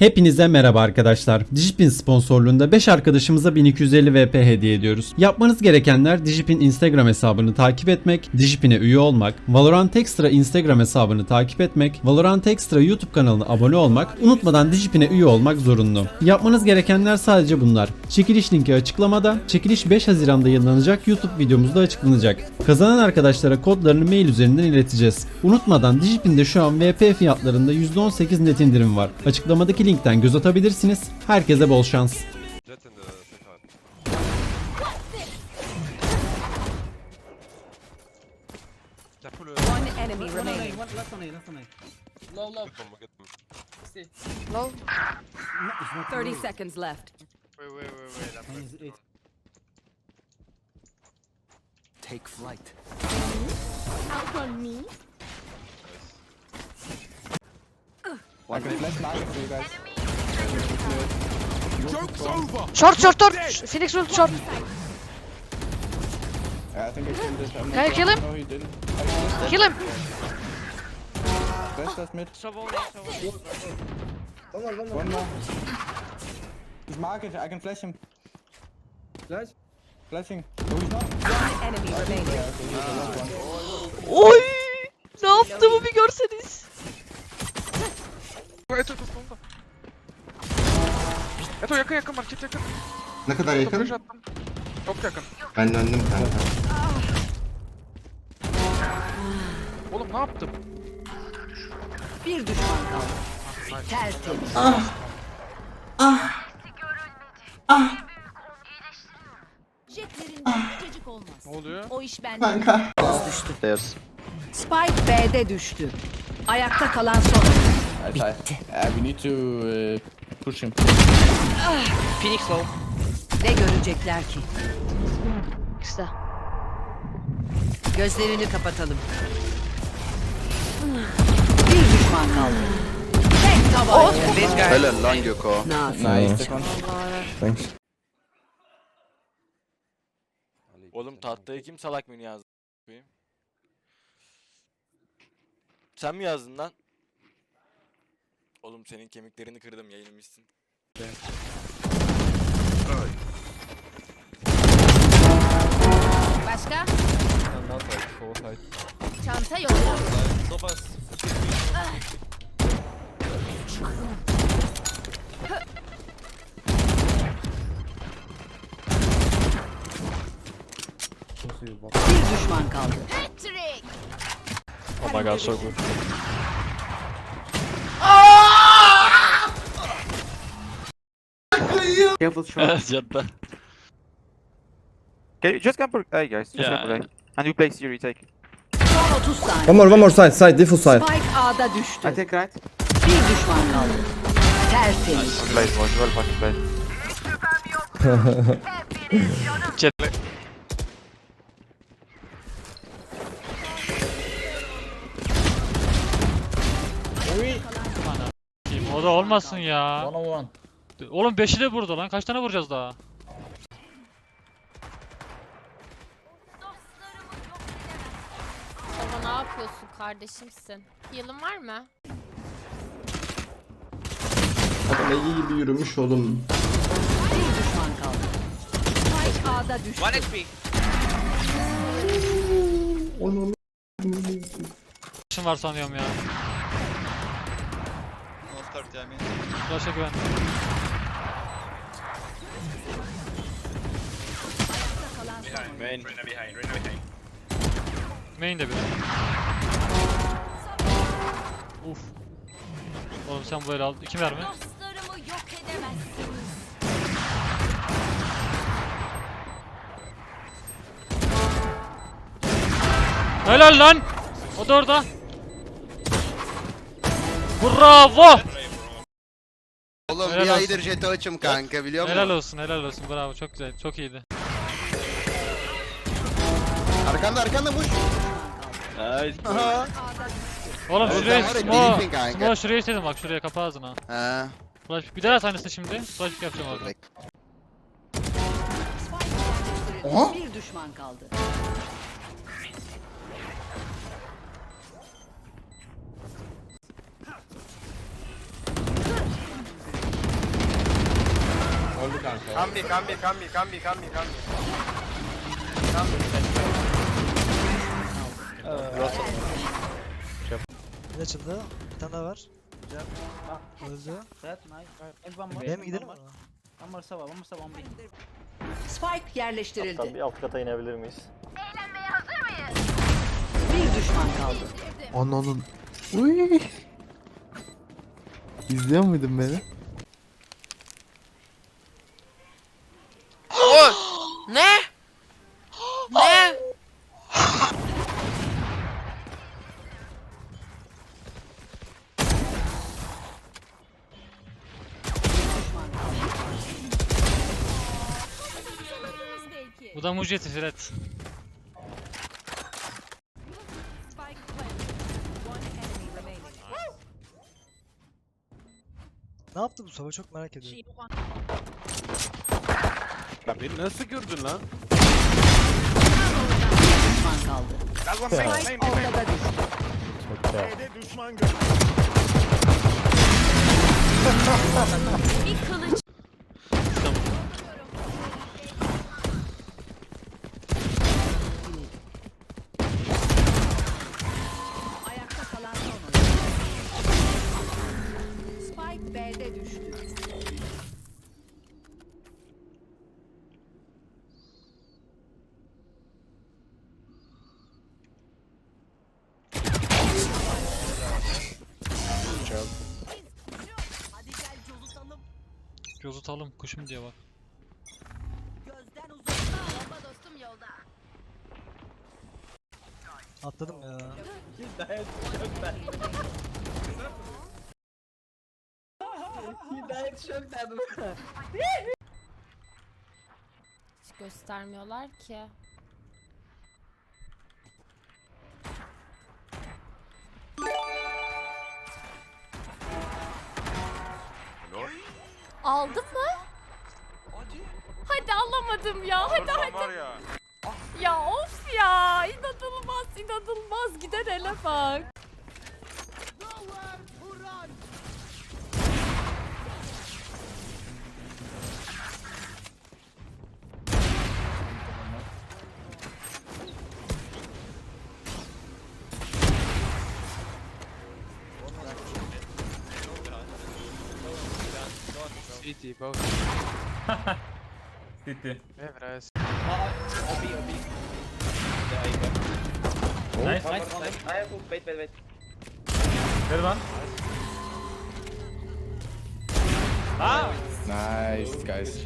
Hepinize merhaba arkadaşlar. Digipin sponsorluğunda 5 arkadaşımıza 1250 VP hediye ediyoruz. Yapmanız gerekenler Digipin Instagram hesabını takip etmek, Digipin'e üye olmak, Valorant Extra Instagram hesabını takip etmek, Valorant Extra YouTube kanalına abone olmak, unutmadan Digipin'e üye olmak zorunlu. Yapmanız gerekenler sadece bunlar. Çekiliş linki açıklamada, çekiliş 5 Haziran'da yayınlanacak YouTube videomuzda açıklanacak. Kazanan arkadaşlara kodlarını mail üzerinden ileteceğiz. Unutmadan Digipin'de şu an VP fiyatlarında %18 net indirim var. Açıklamadaki linkten göz atabilirsiniz. Herkese bol şans. Jet in the second one. Careful, One enemy remaining. Low, low. get them, get them. See. Low. 30 seconds left. Wait, wait, wait, wait. I'm going Take flight. Out on me. I can flash market for you guys. Short, short, short. Phoenix ult short. Yeah, I think I killed this. I'm Can not kill him? No, he didn't. Kill him. Flash last mid. One more, one more. One more. He's market. I can flash him. Flash. Flashing. No, he's not. One enemy remaining. Oy! Ne yaptığımı bir görseniz. Eto, Eto, solda. Eto yakın yakın market yakın. Ne kadar Eto yakın? attım. Çok yakın. Ben döndüm kanka. Oğlum ne yaptım? Bir düşman kaldı. Tertemiz. Jetlerinden cacık olmaz. Ne oluyor? O iş bende. Kanka. Spike B'de düştü. Ayakta kalan son. Bitti. Yeah, we need to uh, push him. Phoenix low. Ne görecekler ki? İşte. Gözlerini kapatalım. Bir düşman kaldı. Tek tabanca. Helal lan Göko. Nice. Thanks. Oğlum tahtaya kim salak menü yazdı? Sen mi yazdın lan? Oğlum senin kemiklerini kırdım yayınlamışsın. Başka? Çanta yok. Bir düşman kaldı. Patrick. Oh my god so good. Careful short. Yatta. Okay, just camp for hey guys. Just Yeah. camp for A. And you play Siri take. Son 30 saniye. One more, one more side, side, diffuse side. Spike A'da düştü. I take right. Bir düşman kaldı. Tertemiz. Play boys, well fucking played. O da olmasın ya. One on one. Oğlum 5'i de burada lan. Kaç tane vuracağız daha? Baba ne yapıyorsun kardeşimsin? Yılın var mı? Adam iyi gibi yürümüş oğlum. Bir düşman kaldı. Spike A'da düştü. One HP. Onu Şun var sanıyorum ya. Flash'a güven. Main. Main de biri. Uf. Oğlum sen bu el al. İki mermi. Dostlarımı yok edemezsiniz. Helal lan. O da orada. Bravo. Oğlum Helal bir olsun. aydır jeti açım kanka biliyor musun? Helal olsun, helal olsun. Bravo. Çok güzel. Çok iyiydi. Arkanda arkanda boş. Nice. Aha. Oğlum Evet, şuraya sen var ya, Smo. delirsin kanka. Smo şuraya istedim bak şuraya kapa ağzına. Ha. Flash bir daha aynısını şimdi. Flash pick yapacağım orada. Oha. Bir düşman kaldı. Come B, come B, come B, come B, come Ne açıldı? Bir tane daha var. Öldü. B'ye mi gidelim? Spike yerleştirildi. Bir alt kata inebilir miyiz? Bir düşman kaldı. Ananın. Uy. İzliyor muydun beni? Bu da Mujeti Fred. Ne yaptı bu sabah çok merak ediyorum. Lan beni nasıl gördün lan? Düşman kaldı. Spike ortada düştü. Bir kılıç. Yozutalım kuşum diye bak. Bomba dostum yolda. Atladım ya. Hiç göstermiyorlar ki. Aldın mı? Hadi alamadım ya. Hadi hadi. Var ya. Ya of ya. İnanılmaz inanılmaz. Gider ele bak. City, both. City. Evres. Nice. Wait, wait, wait. Third one. Nice guys.